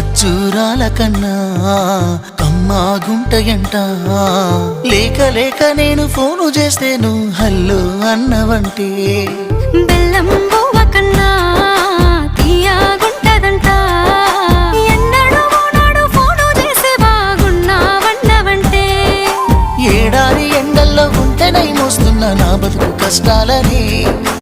ఖర్జూరాల కన్నా కమ్మా గుంటయంట లేక లేక నేను ఫోను చేస్తేను హల్లో అన్నవంటే బెల్లం కన్నా ఏడాది ఎండల్లో ఉంటేనై మోస్తున్న నా బతుకు కష్టాలని.